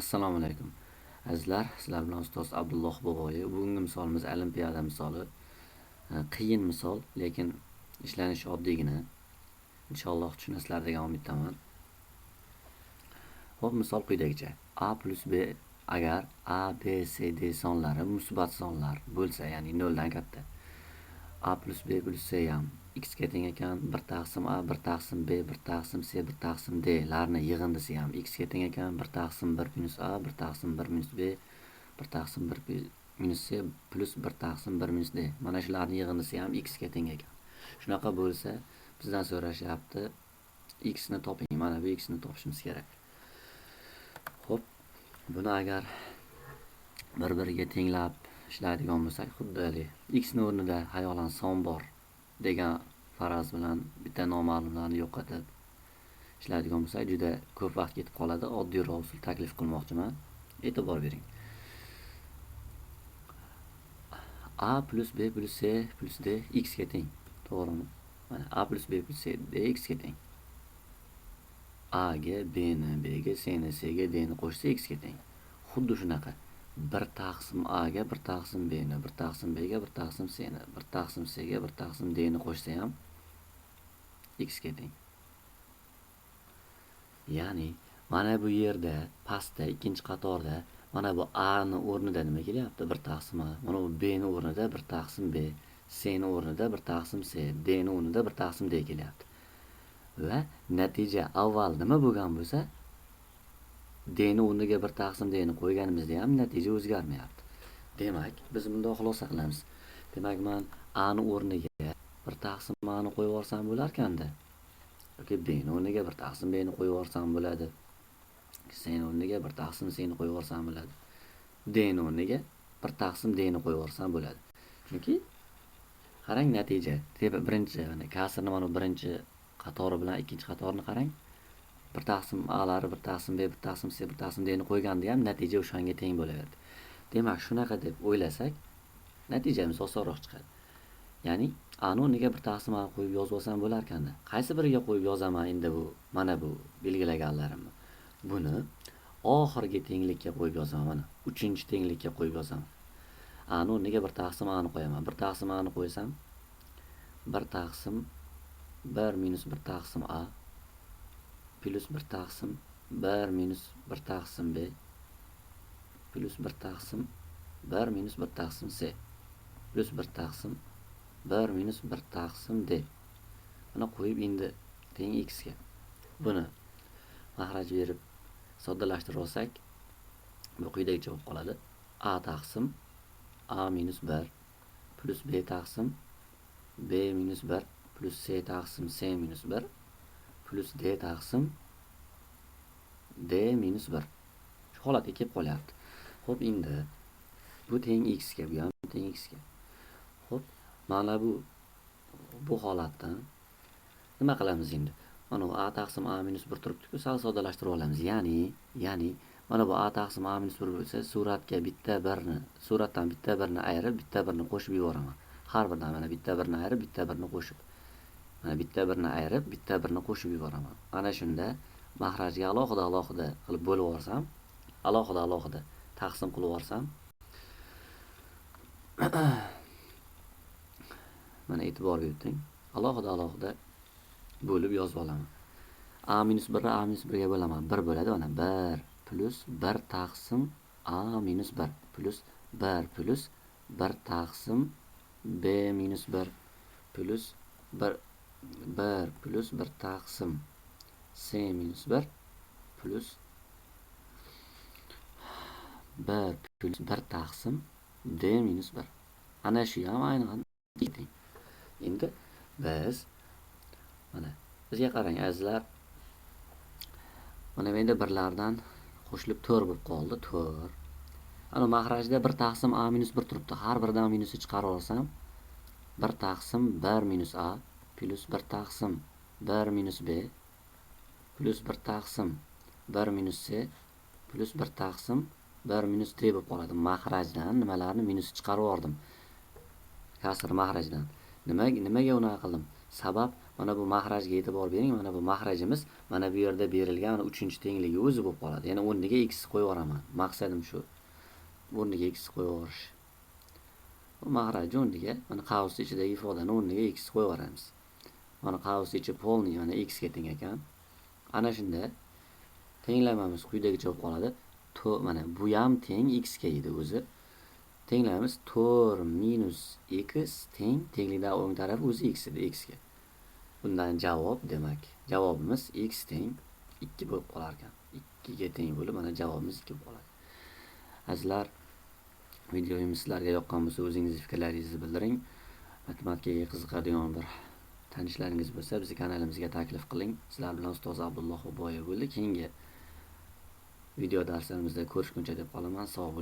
Assalomu alaykum. Azizlar, sizlar bilan ustoz Abdulloh Boboyev. Bugungi misolimiz olimpiada misoli. E, qiyin misol, lekin ishlanishi oddiygina. Inshaalloh tushunasizlar degan umiddaman. Xo'p, misol quyidagicha. A plus B agar A, B, C, D sonlari musbat sonlar bo'lsa, ya'ni 0 dan katta. A plus B plus C ham x ga teng ekan 1 taqsim a 1 taqsim b 1 taqsim c 1 taqsim d. Larni yig'indisi ham x ga teng ekan 1 taqsim 1 minus a 1 taqsim 1 minus b 1 taqsim 1 minus c plus 1 taqsim 1 minus d. Mana shularni yig'indisi ham x ga teng ekan shunaqa bo'lsa bizdan so'rashyapti x ni toping mana bu x ni topishimiz kerak. Ho'p buni agar bir biriga tenglab ishlaydigan bo'lsak xuddi x ni o'rnida xayolan son bor degan faraz bilan bitta noma'lumlarni yo'qotib ishlaydigan bo'lsak juda ko'p vaqt ketib qoladi. Oddiyroq usul taklif qilmoqchiman. E'tibor bering. A plus b plus c plus d x ga teng. To'g'rimi? Mana a plus b plus c d x ga teng. A ga b ni b ga c ni c ga d ni qo'shsa x ga teng. Xuddi shunaqa bir taqsim a ga bir taqsim b ni bir taqsim b ga bir taqsim c ni bir taqsim c ga bir taqsim d ni qo'shsa ham x ga teng. Ya'ni mana bu yerda pastda ikkinchi qatorda mana bu a ni o'rnida nima kelyapti? Bir taqsim a mana bu b ni o'rnida bir taqsim b c ni o'rnida bir taqsim c d ni o'rnida bir taqsim d kelyapti. Va natija avval nima bo'lgan bo'lsa dni o'rniga bir taqsim dni qo'yganimizda ham natija o'zgarmayapti. Demak biz bundoq xulosa qilamiz. Demak man a o'rniga bir taqsim a ni qo'yib yuborsam bo'larkanda yoki b o'rniga bir taqsim b ni qo'yib yuborsam bo'ladi c o'rniga bir taqsim c ni qo'yib yuborsam bo'ladi d o'rniga bir taqsim d ni qo'yib yuborsam bo'ladi. Chunki qarang natija birinchi kasrni mana birinchi qatori bilan ikkinchi qatorni qarang. Bir taqsim alari bir taqsim b bir taqsim c bir taqsim dni qo'yganda ham natija o'shanga teng bo'laverdi demak shunaqa deb o'ylasak natijamiz osonroq chiqadi. Ya'ni ani o'rniga bir taqsim a qo'yib yozib olsam bo'larkanda qaysi biriga qo'yib yozaman endi bu mana bu belgilaganlarimni? Buni oxirgi tenglikka qo'yib yozaman mana uchinchi tenglikka qo'yib yozaman. Ani o'rniga bir taqsim ani qo'yaman. Bir taqsim ani qo'ysam bir taqsim bir minus bir taqsim a plus 1 taqsim 1 minus 1 taqsim b. Plus 1 taqsim 1 minus 1 taqsim c. Plus 1 taqsim 1 minus 1 taqsim d. Buni qo'yib endi teng x ga buni mahraj berib soddalashtirib olsak bu quyidagi javob qoladi. A taqsim a minus 1 plus b taqsim b minus 1 plus c taqsim c minus 1 plus d taqsim d minus 1 shu holatga kelib qolyapti. Ho'p endi bu teng x ga bu ham teng x ga. Ho'p mana bu bu holatdan nima qilamiz endi? Mana bu a taqsim a minus bir turibdiku sal soddalashtirib olamiz. Ya'ni ya'ni mana bu a taqsim a minus bir bo'lsa suratga bitta birni suratdan bitta birni ayirib bitta birni qo'shib yuboraman. Har birdan mana bitta birni ayirib bitta birni qo'shib. Mana bitta birini ayirib bitta birini qo'shib yuboraman. Ana shunda mahrajga alohida alohida qilib bo'lib yuborsam alohida alohida taqsim qilib yuborsam mana e'tibor bering alohida alohida bo'lib yozib olaman. A minus birni a minus birga bo'laman. Bir bo'ladi mana bir plyus bir taqsim a minus bir plyus bir plyus bir taqsim b minus bir plyus bir 1 plus 1 taqsim. C minus 1 plus 1 plus 1 taqsim. D minus 1 ana shu ham aynan teng endi biz mana bizga qarang azizlar. Mana bu endi birlardan qo'shilib 4 bo'lib qoldi 4 ana mahrajda 1 taqsim a minus 1 turibdi. Har biridan minusni chiqarib olsam 1 taqsim 1 minus a. plus 1 taqsim 1 minus b. Plus 1 taqsim 1 minus c. Plus 1 taqsim 1 minus d bo'lib qoladi. Mahrajdan nimalarni minus chiqarib yubordim kasr mahrajdan. Nimaga nimaga unaqa qildim? Sabab mana bu mahrajga e'tibor bering mana bu mahrajimiz mana bu yerda berilgan mana uchinchi tengligi o'zi bo'lib qoladi. Ya'ni o'rniga x qo'yib yuboraman maqsadim shu. O'rniga x qo'yib yuborish bu mahrajni o'rniga mana qavs ichidagi ifodani o'rniga x qo'yib yuboramiz mana qavs ichi polniy mana x ga teng ekan ana shunda tenglamamiz quyidagicha bo'lib qoladi. To mana bu ham teng x ga edi o'zi. Tenglaymiz to'rt minus x teng tenglikdagi o'ng tarafi o'zi x edi x ga. Bundan javob demak javobimiz x teng ikki bo'lib qolar ekan. İkkiga teng bo'lib mana javobimiz ikki bo'lib qoladi. Azizlar videoyimiz sizlarga yoqqan bo'lsa o'zingizni fikrlaringizni bildiring. Matematikaga qiziqadigan bir tanishlaringiz bo'lsa bizni kanalimizga taklif qiling. Sizlar bilan ustoz abdulloh uboyev bo'ldi keyingi video darslarimizda ko'rishguncha deb qolaman. Sog' bo'ling.